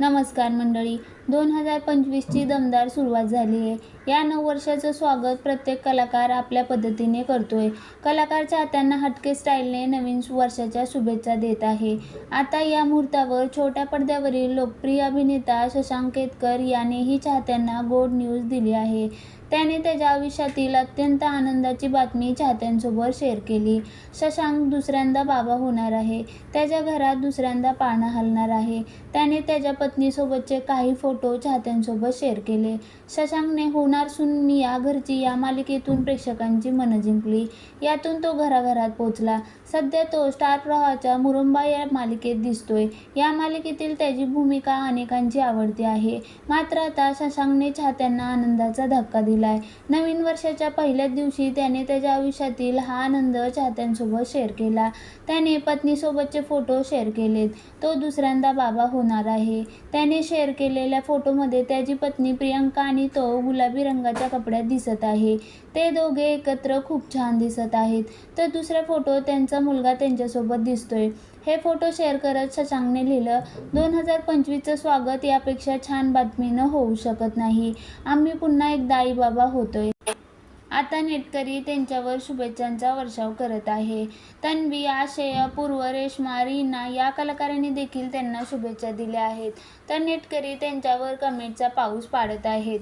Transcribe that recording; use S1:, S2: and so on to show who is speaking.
S1: नमस्कार मंडळी. दोन हजार पंचवीसची दमदार सुरुवात झाली आहे. या नऊ वर्षाचं स्वागत प्रत्येक कलाकार आपल्या पद्धतीने करतोय. कलाकार चाहत्यांना हटके स्टाईलने नवीन वर्षाच्या शुभेच्छा देत आहे. आता या मुहूर्तावर छोट्या पडद्यावरील लोकप्रिय अभिनेता शशांक केतकर यानेही चाहत्यांना गोड न्यूज दिली आहे. त्याने त्याच्या आयुष्यातील अत्यंत आनंदाची बातमी चाहत्यांसोबत शेअर केली. शशांक दुसऱ्यांदा बाबा होणार आहे. त्याच्या घरात दुसऱ्यांदा पाळणा हलणार आहे. त्याने त्याच्या पत्नीसोबतचे काही फोटो फोटो चाहत्यांसोबत शेअर केले. शशांकने होणार सुन्नी या घरची या मालिकेतून प्रेक्षकांची मनं जिंकली. यातून तो घराघरात पोचला सध्या तो स्टार प्रवाहाच्या मुरुंबा या मालिकेत दिसतोय. या मालिकेतील त्याची भूमिका अनेकांची आवडती आहे. मात्र आता शशांकने चाहत्यांना आनंदाचा धक्का दिलाय. नवीन वर्षाच्या पहिल्याच दिवशी त्याने त्याच्या आयुष्यातील हा आनंद चाहत्यांसोबत शेअर केला. त्याने पत्नीसोबतचे फोटो शेअर केलेत. तो दुसऱ्यांदा बाबा होणार आहे. त्याने शेअर केलेल्या फोटोमध्ये त्याची पत्नी प्रियंका आणि तो गुलाबी रंगाच्या कपड्यात दिसत आहे. ते दोघे एकत्र खूप छान दिसत आहेत. तर दुसरा फोटो त्यांचा मुलगा त्यांच्यासोबत दिसतोय. हे फोटो शेअर करत शशांकने लिहिलं दोन हजार पंचवीसचं स्वागत यापेक्षा छान बातमीनं होऊ शकत नाही. आम्ही पुन्हा एकदा आईबाबा होतोय. आता नेटकरी त्यांच्यावर शुभेच्छांचा वर्षाव करत आहे. तन्वी आशय पूर्व रेश्मा रीना या कलाकारांनी देखील त्यांना शुभेच्छा दिल्या आहेत. तर नेटकरी त्यांच्यावर कमेंटचा पाऊस पाडत आहेत.